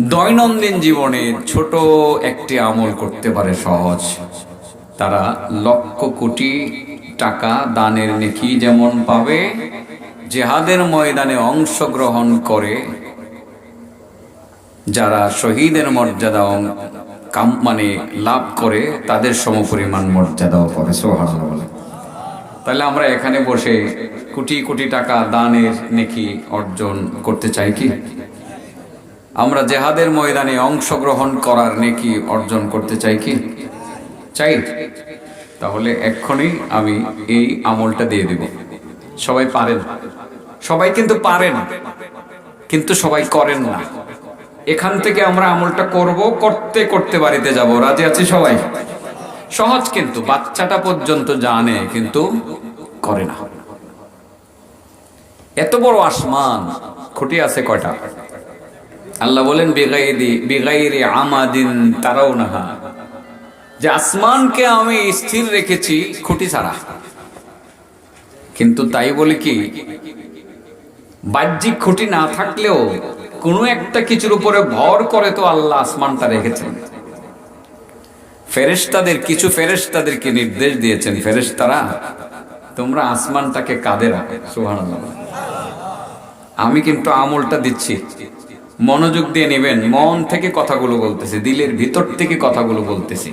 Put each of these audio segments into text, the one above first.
দৈনন্দিন জীবনে ছোট একটি আমল করতে পারে সহজ। তারা লক্ষ কোটি টাকা দানের নেকি যেমন পাবে, জেহাদের ময়দানে অংশগ্রহণ করে। যারা শহীদের মর্যাদা কাম- মানে লাভ করে, তাদের সমপরিমাণ মর্যাদাও পাবে সোহান তাহলে আমরা এখানে বসে কোটি কোটি টাকা দানের নেকি অর্জন করতে চাই কি? আমরা জেহাদের ময়দানে অংশগ্রহণ করার নেকি অর্জন করতে চাই কি? চাই। তাহলে এক্ষুনি আমি এই আমলটা দিয়ে দেব। সবাই পারেন। সবাই কিন্তু পারেন। কিন্তু সবাই করেন না। এখান থেকে আমরা আমলটা করব, করতে করতে বাড়িতে যাব। রাজি আছি সবাই? সহজ কিন্তু, বাচ্চাটা পর্যন্ত জানে কিন্তু করে না। এত বড় আসমান, খুঁটি আছে কয়টা? আল্লাহ বলেন বেগাইদি বেগাইরে আমাদিন তারাও নাহা যে আসমানকে আমি স্থির রেখেছি খুঁটি ছাড়া। কিন্তু তাই বলে কি, বাহ্যিক খুঁটি না থাকলেও কোনো একটা কিছুর উপরে ভর করে তো আল্লাহ আসমানটা রেখেছেন। ফেরেশতাদের, কিছু ফেরেশতাদেরকে নির্দেশ দিয়েছেন, ফেরেশতারা, তোমরা আসমানটাকে কাঁদে রাখো সুবহানাল্লাহ। আমি কিন্তু আমলটা দিচ্ছি। মনোযোগ দিয়ে নেবেন, মন থেকে কথাগুলো বলতেছি, দিলের ভিতর থেকে কথাগুলো বলতেছি।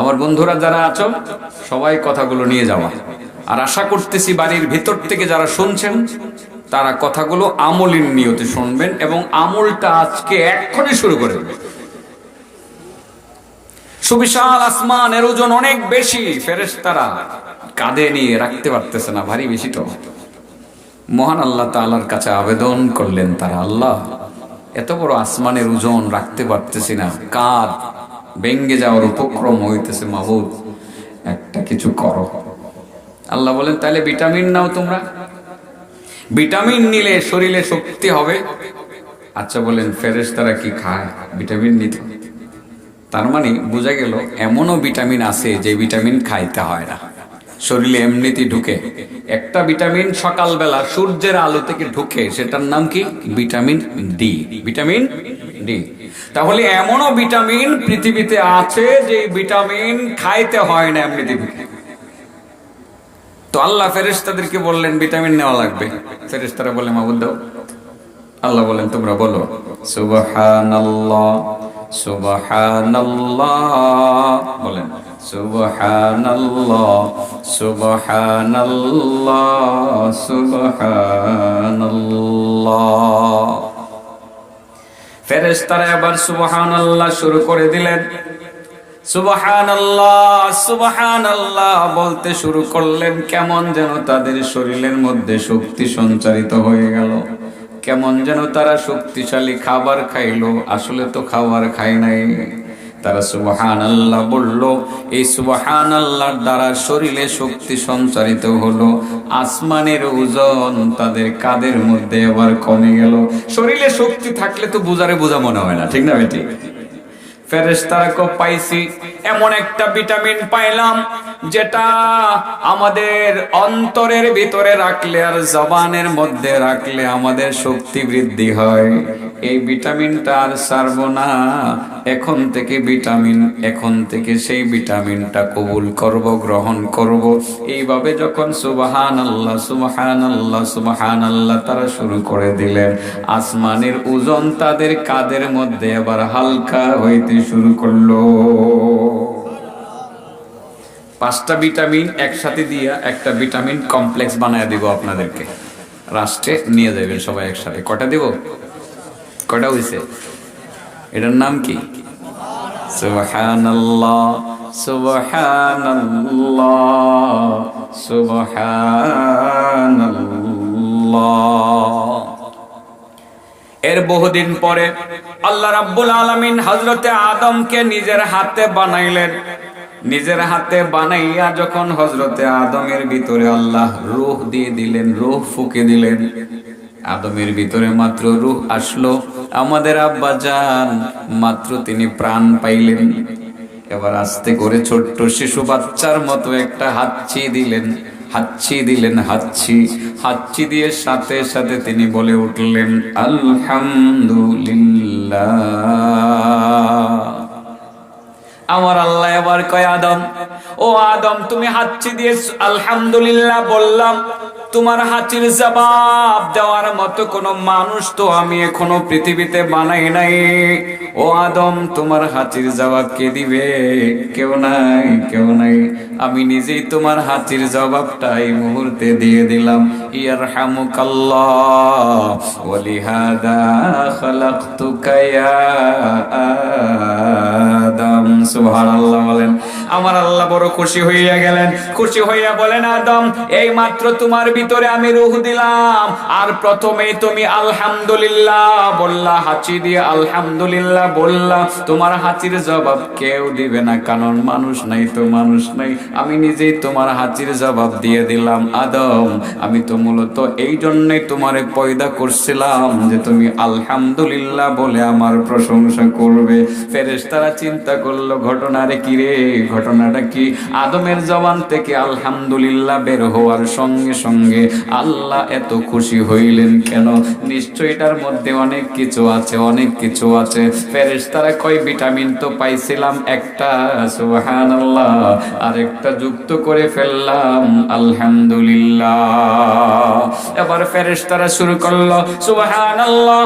আমার বন্ধুরা যারা আছো, সবাই কথাগুলো নিয়ে যাওয়া। আর আশা করতেছি বাড়ির ভিতর থেকে যারা শুনছেন, তারা কথাগুলো আমলিন নিয়তে শুনবেন এবং আমলটা আজকে এক্ষুনি শুরু করে সুবিশাল আসমান এর ওজন অনেক বেশি, ফেরেশতারা কাঁধে নিয়ে রাখতে পারতেছে না, ভারী বেশি তো। মহান আল্লাহ তাআলার কাছে আবেদন করলেন তারা, আল্লাহ, এত বড় আসমানের ওজন রাখতে পারতেছি না, কাঁধ ভেঙ্গে যাওয়ার উপক্রম হইতেছে মাহবুব একটা কিছু করো। আল্লাহ বলেন তাহলে ভিটামিন নাও তোমরা। ভিটামিন নিলে শরীরে শক্তি হবে। আচ্ছা বলেন, ফেরেশতারা কি খায়? ভিটামিন নিতে তার মানে বোঝা গেল এমনও ভিটামিন আছে যে ভিটামিন খাইতে হয় না। শরীরে এমনিতেই ঢুকে। একটা ভিটামিন সকালবেলা সূর্যের আলো থেকে ঢুকে, সেটার নাম কি? ভিটামিন ডি ভিটামিন ডি তাহলে এমনও ভিটামিন পৃথিবীতে আছে যে ভিটামিন খাইতে হয় না এমনিতে ঢুকে। তো আল্লাহ ফেরেশতাদেরকে বললেন, ভিটামিন নেওয়া লাগবে। ফেরেশতারা বলে মাবুদ আল্লাহ বলেন তোমরা বলো। সুবহানাল্লাহ। সুবহানাল্লাহ। বলেন, সুবহানাল্লাহ সুবহানাল্লাহ সুবহানাল্লাহ। ফেরেশতারা এবার সুবহানাল্লাহ শুরু করে দিলেন। সুবহানাল্লাহ সুবহানাল্লাহ বলতে শুরু করলেন, কেমন যেন তাদের শরীরের মধ্যে শক্তি সঞ্চারিত হয়ে গেল। কেমন যেন তারা শক্তিশালী খাবার খাইলো। আসলে তো খাবার খায় নাই। তারা সুবহান আল্লাহ বলল, এই সুবহান আল্লাহর দ্বারা শরীরে শক্তি সঞ্চারিত হলো। আসমানের ওজন তাদের কাদের মধ্যে আবার কমে গেল? শরীরে শক্তি থাকলে তো বুঝারে বোঝা মনে হয় না, ঠিক না বেটি? ফেরেশতারাকে পাইছি, এমন একটা ভিটামিন পাইলাম যেটা আমাদের অন্তরের ভিতরে রাখলে আর জবানের মধ্যে রাখলে আমাদের শক্তি বৃদ্ধি হয়। এই ভিটামিনটা আর সারব না। এখন থেকে ভিটামিন, এখন থেকে সেই ভিটামিনটা কবুল করব, গ্রহণ করব। এইভাবে যখন সুবাহান আল্লাহ সুবাহান আল্লাহ সুবাহান আল্লাহ তারা শুরু করে দিলেন, আসমানের ওজন তাদের কাদের মধ্যে আবার হালকা হইতে শুরু করল। পাঁচটা ভিটামিন একসাথে দিয়া একটা ভিটামিন কমপ্লেক্স বানায় দিব আপনাদেরকে। রাষ্ট্রে নিয়ে যাবেন সবাই একসাথে। কটা দেব? কটা হয়েছে এটার নাম কি? সুবহানাল্লাহ সুবহানাল্লাহ সুবহানাল্লাহ। এর বহুদিন পরে আল্লাহ রাব্বুল আলামিন হযরতে আদমকে নিজের হাতে বানাইলেন। নিজের হাতে বানাইয়া যখন হজরতে আদমের ভিতরে আল্লাহ রূহ দিয়ে দিলেন, রূহ ফুকে দিলেন, আদমের ভিতরে মাত্র রূহ আসলো। আমাদের আব্বা জান মাত্র তিনি প্রাণ পাইলেন। এবার আস্তে করে ছোট্ট শিশু বাচ্চার মতো একটা হাতছি দিলেন, হাচ্ছি দিলেন, হাচ্ছি হাচ্ছি দিয়ে সাথে সাথে তিনি বলে উঠলেন, আলহামদুলিল্লাহ। আমার আল্লাহ এবার কয় আদম? ও আদম তুমি হাতছি দিয়ে আলহামদুলিল্লাহ বললাম। তোমার হাঁচির জবাব দেওয়ার মতো কোনো মানুষ তো আমি এখনও পৃথিবীতে বানাই নাই। ও আদম, তোমার হাঁচির জবাব কে দিবে? কেউ নাই কেউ নাই। আমি নিজেই তোমার হাঁচির জবাবটা এই মুহূর্তে দিয়ে দিলাম। ইয়ার খালাকতুকা ইয়া আদম। সুবহানাল্লাহ বলেন আমার আল্লাহ বড় খুশি হইয়া গেলেন। খুশি হইয়া বলেন, আদম, এই মাত্র তোমার ভিতরে আমি রূহ দিলাম। আর প্রথমেই তুমি আলহামদুলিল্লাহ বললা, হাঁচি দিয়ে আলহামদুলিল্লাহ বললা, তোমার হাঁচির জবাব কেউ দিবে না, কারণ মানুষ নাই তো মানুষ নাই। আমি নিজেই তোমার হাঁচির জবাব দিয়ে দিলাম, আদম। আমি তো মূলত এই জন্যই তোমারে পয়দা করছিলাম যে তুমি আলহামদুলিল্লাহ বলে আমার প্রশংসা করবে। ফেরেশতারা চিন্তা করল, ঘটনারে কি রে? ঘটনাটা কি? আদমের জবান থেকে আলহামদুলিল্লাহ বের হওয়ার সঙ্গে সঙ্গে আল্লাহ এত খুশি হইলেন কেন? নিশ্চয় এটার মধ্যে অনেক কিছু আছে, অনেক কিছু আছে। ফেরেশতারা কয়, ভিটামিন তো পাইছিলাম একটা, সুবহানাল্লাহ, আরেকটা যুক্ত করে ফেললাম, আলহামদুলিল্লাহ। এবার ফেরেস তারা শুরু করল সুবহান আল্লাহ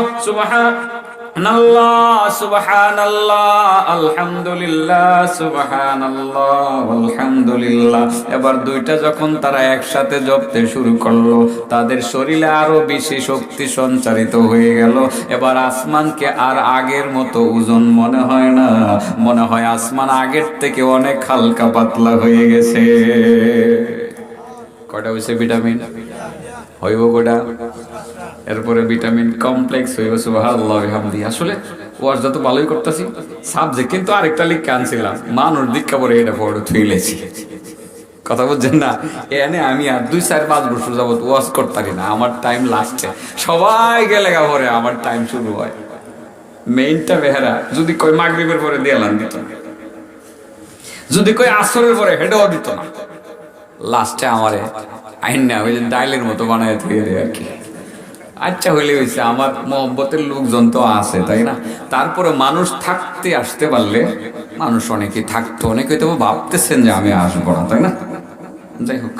সুবহানাল্লাহ আলহামদুলিল্লাহ সুবহানাল্লাহ, আলহামদুলিল্লাহ। এবার দুইটা যখন তারা একসাথে জপতে শুরু করল, তাদের শরীরে আরও বেশি শক্তি সঞ্চারিত হয়ে গেল। এবার আসমানকে আর আগের মতো ওজন মনে হয় না। মনে হয় আসমান আগের থেকে অনেক হালকা পাতলা হয়ে গেছে। কটা হয়েছে ভিটামিন? হইব গোটা এরপরে ভিটামিন কমপ্লেক্স হইব, সুবহানাল্লাহ, বিহামদি। আসলে ওয়াজ তো ভালোই করতেছি সাবজেক্ট কিন্তু আরেকটা লিখে আনছিলাম, মানুষ দীক্ষা পরে এটা বড় থুইলেছি। কথা বলছেন না? এনে আমি আর দুই চার পাঁচ বছর যাবত ওয়াজ করতারি না, আমার টাইম লাস্টে সবাই গেলে পরে আমার টাইম শুরু হয়। মেইনটা বেহারা, যদি কই মাগরিবের পরে দিয়ালাম, দিত যদি কই আসরের পরে, হেডেও দিত না। লাস্টে আমারে আইন না, ওই যে ডাইলের মতো বানায় দেয় আর কি। আচ্ছা হইলে হয়েছে আমার মহব্বতের লোকজন তো আছে, তাই না? তারপরে মানুষ থাকতে আসতে পারলে মানুষ অনেকে থাকতো, অনেকে হয়তো ভাবতেছেন যে আমি আসব না, তাই না? যাই হোক,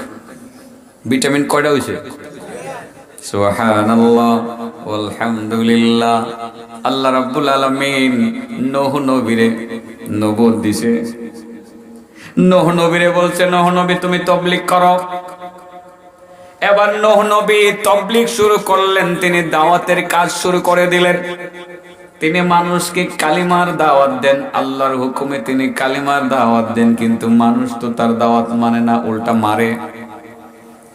ভিটামিন কয়টা হয়েছে আল্লাহ নবুয়ত দিছে। নবীরে বলছে, নূহ নবী তুমি তবলিগ করো। এবার নূহ নবী তবলিগ শুরু করলেন, তিনি দাওয়াতের কাজ শুরু করে দিলেন। তিনি মানুষকে কালিমার দাওয়াত দেন, আল্লাহর হুকুমে তিনি কালিমার দাওয়াত দেন, কিন্তু মানুষ তো তার দাওয়াত মানে না, উল্টা মারে।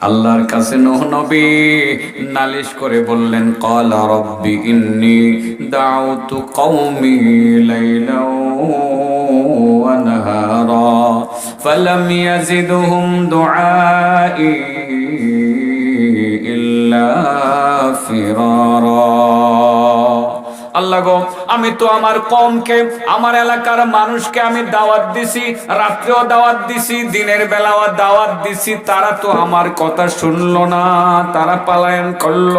আল্লাহর কাছে নূহ নালিশ করে বললেন, ক্বালা রাব্বি ইন্নী দাউতু কওমি লাইলাও ওয়া নাহারা, ফালাম ইয়াজিদহুম দুআই ফিরারা আল্লাহ গো আমি তো আমার কমকে, আমার এলাকার মানুষকে আমি দাওয়াত দিছি, রাত্রেও দাওয়াত দিছি, দিনের বেলাও দাওয়াত দিছি। তারা তো আমার কথা শুনলো না, তারা পালায়ন করল।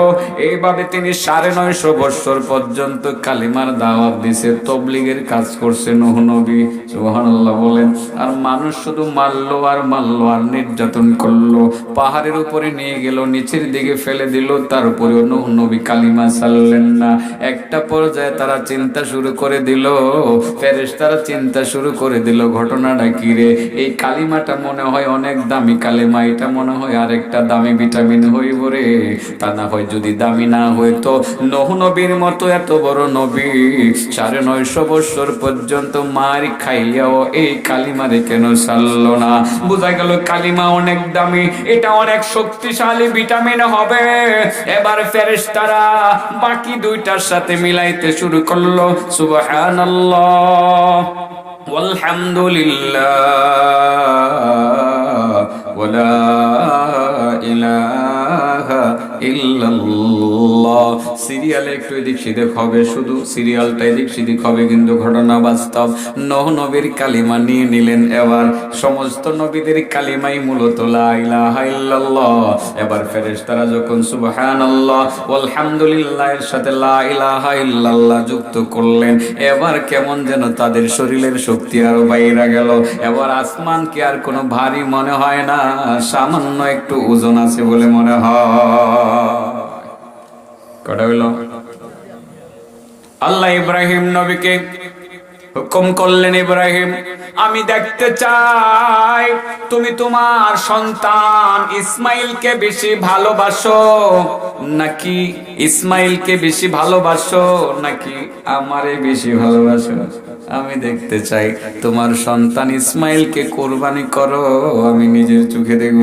এইভাবে তিনি সাড়ে নয়শো বৎসর পর্যন্ত কালিমার দাওয়াত দিছে, তবলিগের কাজ করছে নূহ নবী, সুবহানাল্লাহ বলেন। আর মানুষ শুধু মারলো আর মারলো আর নির্যাতন করল। পাহাড়ের উপরে নিয়ে গেল, নিচের দিকে ফেলে দিল, তার উপরেও নূহ নবী কালিমা ছাড়লেন না। একটা পর্যায়ে তারা চিন্তা শুরু করে দিল। ফেরেশতারা চিন্তা শুরু করে দিল, ঘটনাটা কি রে? এই কালিমাটা মনে হয় অনেক দামি কালিমা, এটা মনে হয় আরেকটা দামি ভিটামিন হইব রে। তা না হয় যদি দামি না হইতো, নহ নবীর মতো এত বড় নবী, সাড়ে নয়শো বছর পর্যন্ত মার খাইয়াও এই কালিমারে কেন ছাড়লো না? বোঝা গেল, কালিমা অনেক দামি, এটা অনেক শক্তিশালী ভিটামিন হবে। এবার ফেরেশতারা বাকি দুইটার সাথে মিলাইতে শুরু করল। সুবহানাল্লাহ walhamdulillah wala ilaha ইলাহা ইল্লাল্লাহ। সিরিয়ালে একটু এদিক সেদিক হবে, শুধু সিরিয়ালটা এদিক সেদিক হবে কিন্তু ঘটনা বাস্তব। নহ নবীর কালিমা নিয়ে নিলেন এবার। সমস্ত নবীদের কালিমাই মূলত লা ইলাহা ইল্লাল্লাহ। এবার ফেরেশতারা যখন সুবহানাল্লাহ আলহামদুলিল্লাহ এর সাথে লা ইলাহা ইল্লাল্লাহ যুক্ত করলেন, এবার কেমন যেন তাদের শরীরের শক্তি আরও বাইরে গেল। এবার আসমানকে আর কোনো ভারী মনে হয় না, সামান্য একটু ওজন আছে বলে মনে হয়। কটা হইল? আল্লাহ ইব্রাহিম নবীকে হুকুম করলেন, ইব্রাহিম, আমি দেখতে চাই তুমি তোমার সন্তান ইসমাইলকে বেশি ভালোবাসো, নাকি ইসমাইলকে বেশি ভালোবাসো, নাকি আমারে বেশি ভালোবাসো? আমি দেখতে চাই তোমার সন্তান ইসমাইলকে কোরবানি করো, আমি নিজের চোখে দেখব।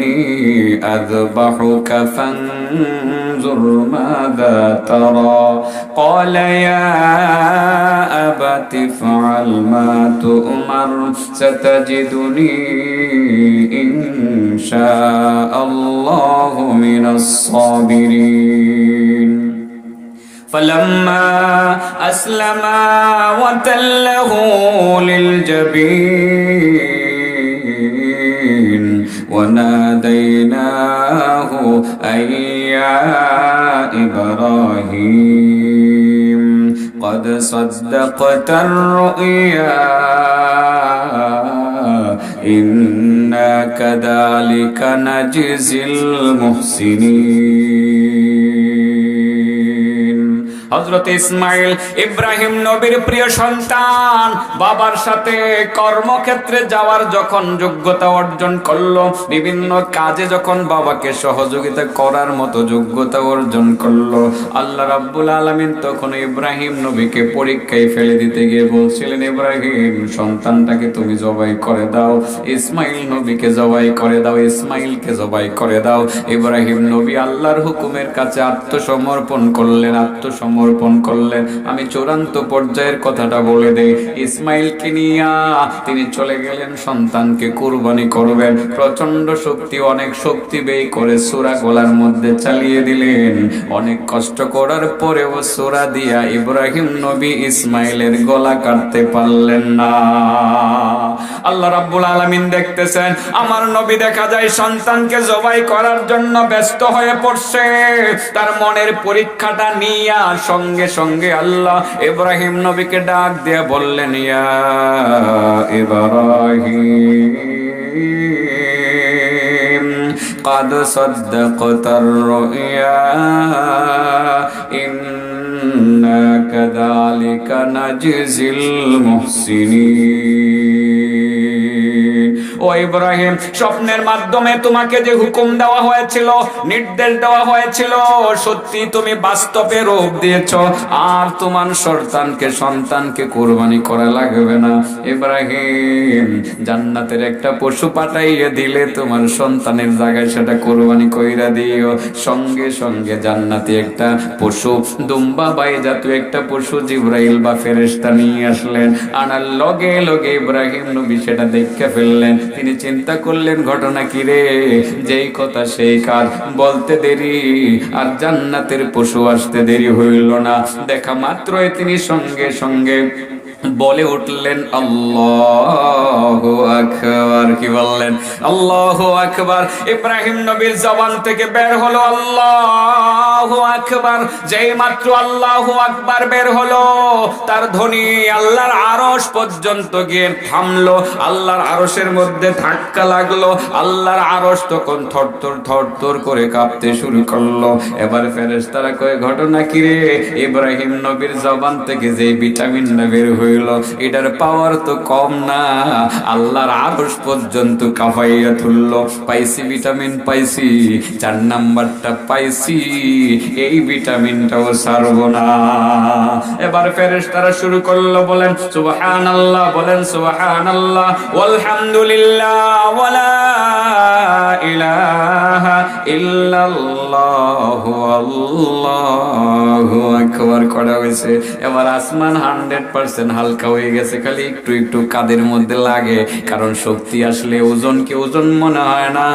أذبحك فانظر ماذا ترى. قال يا أبت افعل ما تؤمر ستجدني إن شاء الله من الصابرين. فلما أسلما وتله للجبين وناديناه أن يا إبراهيم. قد صدقت الرؤيا. إنا كذلك نجزي المحسنين. হজরত ইসমাইল ইব্রাহিম নবীর প্রিয় সন্তান, বাবার সাথে কর্মক্ষেত্রে যাওয়ার যখন যোগ্যতা অর্জন করল, বিভিন্ন কাজে যখন বাবাকে সহযোগিতা করার মতো যোগ্যতা অর্জন করল, আল্লাহ রাব্বুল আলামিন তখন ইব্রাহিম নবীকে পরীক্ষায় ফেলে দিতে গিয়ে বলছিলেন, ইব্রাহিম, সন্তানটাকে তুমি জবাই করে দাও, ইসমাইল নবীকে জবাই করে দাও, ইসমাইলকে জবাই করে দাও। ইব্রাহিম নবী আল্লাহর হুকুমের কাছে আত্মসমর্পণ করলেন, আত্মসমর্পণ করলেন। আমি চূড়ান্ত পর্যায়ের কথাটা বলে দেই। ইসমাইলকে নিয়া তিনি চলে গেলেন, সন্তানকে কুরবানি করবেন। প্রচণ্ড শক্তি, অনেক শক্তি ব্যয় করে সুরা গলার মধ্যে চালিয়ে দিলেন। অনেক কষ্ট করার পরেও সুরা দিয়া ইব্রাহিম নবী ইসমাইলের গলা কাটতে পারলেন না। আল্লাহ রাব্বুল আলামিন দেখতেছেন আমার নবী দেখা যায় সন্তানকে জবাই করার জন্য ব্যস্ত হয়ে পড়ছে তার মনের পরীক্ষাটা নিয়া সঙ্গে সঙ্গে আল্লাহ ইব্রাহিম নবীকে ডাক দিয়ে বললেন ইয়া ইব্রাহিম قد صدقت الرؤيا إنا كذلك نجزي المحسنين. ও ইব্রাহিম, স্বপ্নের মাধ্যমে তোমাকে যে হুকুম দেওয়া হয়েছিল, নির্দেশ দেওয়া হয়েছিল, সত্যি তুমি বাস্তবে রূপ দিয়েছ। আর তোমার সন্তানকে সন্তানকে কোরবানি করা লাগবে না। ইব্রাহিম, জান্নাতের একটা পশু পাঠাইয়ে দিলে তোমার সন্তানের জায়গায় সেটা কোরবানি কইরা দিও। সঙ্গে সঙ্গে জান্নাতি একটা পশু, দুম্বা বাই জাতীয় একটা পশু জিব্রাইল বা ফেরেশতা নিয়ে আসলেন। আনার লগে লগে ইব্রাহিম নবী সেটা দেখে ফেললেন। তিনি চিন্তা করলেন, ঘটনা কি রে? যেই কথা সেই কাজ বলতে দেরি, আর জান্নাতের পশু আসতে দেরি হইল না। দেখা মাত্রই তিনি সঙ্গে সঙ্গে বলে উঠলেন, আল্লাহ আকবার। কি বললেন? আল্লাহ আকবার। ইব্রাহিম নবীর জবান থেকে বের হলো, আল্লাহ আকবার। যেই মাত্র আল্লাহ আকবার বের হলো, তার ধ্বনি আল্লাহর আরশ পর্যন্ত গিয়ে থামলো। আল্লাহর আরশের মধ্যে ধাক্কা লাগল। আল্লাহর আরশ তখন থরথর থরথর করে কাঁপতে শুরু করল। এবার ফেরেশতারা কয়ে, ঘটনা কি রে? ইব্রাহিম নবীর জবান থেকে যে ভিটামিনটা বের হয়ে হইল। এটার পাওয়ার তো কম না। আল্লাহর আরশ পর্যন্ত কাফাইয়া তুললো। পাইছি ভিটামিন পাইছি। চার নাম্বারটা পাইছি। এই ভিটামিনটাও সারব না। এবার ফেরেশতারা শুরু করল, বলেন, সুবহানাল্লাহ বলেন, সুবহানাল্লাহ, ওয়ালহামদুলিল্লাহ, ওয়ালা ইলাহা ইল্লাল্লাহু, আল্লাহু আকবার, করা হয়েছে। এবার আসমান হান্ড্রেড পার্সেন্ট হালকা হয়ে গেছে, খালি একটু একটু কাদের মধ্যে লাগে। কারণ শক্তি আসলে ওজনকে ওজন মনে হয় না।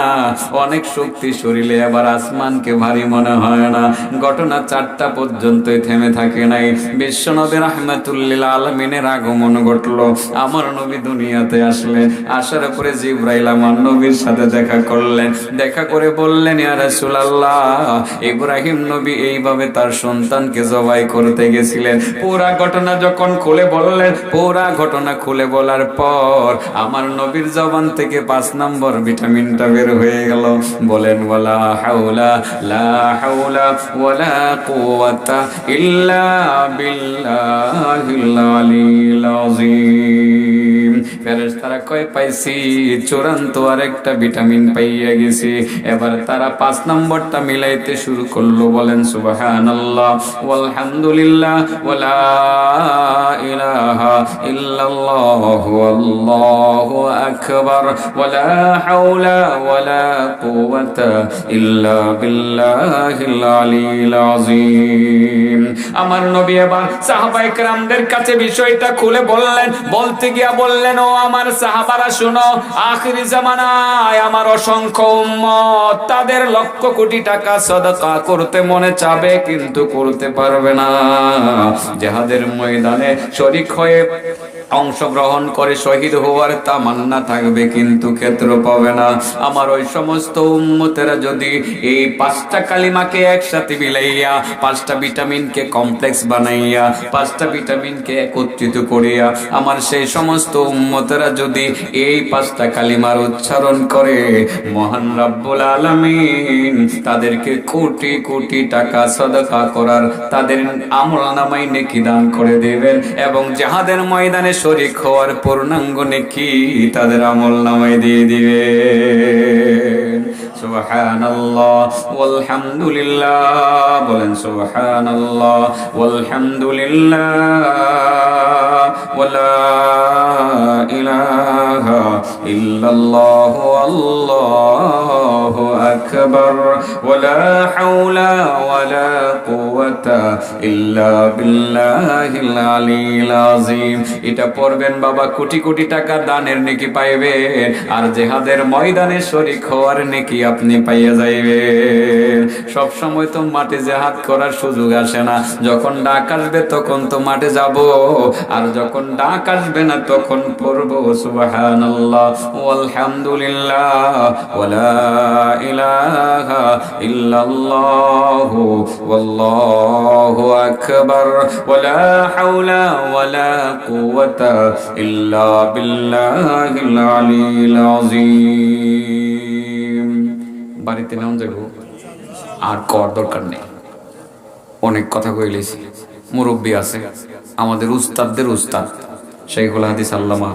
অনেক শক্তি শরীরে, আবার আসমানকে ভারী মনে হয় না। ঘটনা চারটা পর্যন্তই থেমে থাকে নাই। বিশ্বনবী রহমাতুল্লিল আলমিনের আগমন ঘটলো। আমার নবী দুনিয়াতে আসলেন আসার পরে জিব্রাইল আমার নবীর সাথে দেখা করলেন। দেখা করে বললেন, ইয়া রাসূলুল্লাহ, ইব্রাহিম নবী এইভাবে তার সন্তানকে জবাই করতে গেছিলেন। পুরা ঘটনা যখন খুলে বললেন পুরা ঘটনা খুলে বলার পর আমার নবীর জবান থেকে পাঁচ নম্বর ভিটামিনটা বের হয়ে গেল। বলেন, ওয়ালা হাওলা, লা হাউলা ওয়ালা কুওয়াতা ইল্লা বিল্লাহিল আলিল আযীম। কয়, পাইছি। চূড়ান্ত ভিটামিন পাইয়া গেছি। এবার তারা পাঁচ নম্বরটা মিলাইতে শুরু করল, বলেন আযীম। আমার নবী এবার সাহাবায়ে কেরামদের কাছে বিষয়টা খুলে বললেন। বলতে গিয়া বললেন ও আমার সাহাবারা, শুনো, আখিরি জামানায় আমার অসংখ্য উম্মত, তাদের লক্ষ কোটি টাকা সদকা করতে মনে চাবে, কিন্তু করতে পারবে না। যাহাদের ময়দানে শরিক হয়ে অংশগ্রহণ করে শহীদ হওয়ার তামান্না থাকবে, কিন্তু ক্ষেত্র পাবে না। আমার ওই সমস্ত উম্মতেরা যদি এই পাঁচটা কালিমাকে একসাথে মিলাইয়া, পাঁচটা ভিটামিনকে কমপ্লেক্স বানাইয়া, পাঁচটা ভিটামিনকে একত্রিত করিয়া, আমার সেই সমস্ত উম্মতেরা যদি এই পাঁচটা কালিমার উচ্চারণ করে, মহান রাব্বুল আলামিন তাদেরকে কোটি কোটি টাকা সদকা করার তাদের আমল নামাই নেকি দান করে দেবেন এবং যাহাদের ময়দানে শরিক হওয়ার পূর্ণাঙ্গ নেকি তাদের আমল নামাই দিয়ে দিবে সুবহানাল্লাহ বলেন সুবহানাল্লাহ ওয়ালা ইলাহা আল্লাহু আকবার, ওয়ালা হাওলা ওয়ালা কুওয়াতা ইল্লা বিল্লাহিল আলিয়্যিল আযীম। এটা পড়বেন বাবা, কোটি কোটি টাকা দানের নেকি পাইবে আর জেহাদের ময়দানে শরীক হওয়ার নেকি আপনি পাইয়া যাইবেন সব সময় তো মাঠে জেহাদ করার সুযোগ আসে না। যখন ডাক আসবে তখন তো মাঠে যাব। আর যখন ডাক আসবে না তখন পড়ব, সুবহানাল্লাহ, ওয়ালহামদুলিল্লাহ, ওয়ালা ইলাহা ওয়ালা ইল্লা বাড়িতে নাম যাব আর কর দরকার নেই। অনেক কথা কইলেছি মুরব্বী আছে, আমাদের উস্তাদদের উস্তাদ শেখুল হাদিস আল্লামা।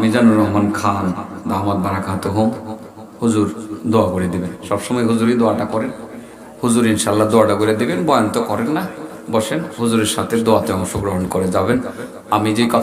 মিজানুর রহমান খান দাহমদ বারাকাত হোম হুজুর দোয়া করে দিবেন। সবসময় হুজুরই দোয়াটা করেন। হুজুর ইনশাল্লাহ দোয়াটা করে দিবেন, বয়ান তো করেন না। বসেন, হুজুরের সাথে দোয়াতে অংশগ্রহণ করে যাবেন। আমি যে কথা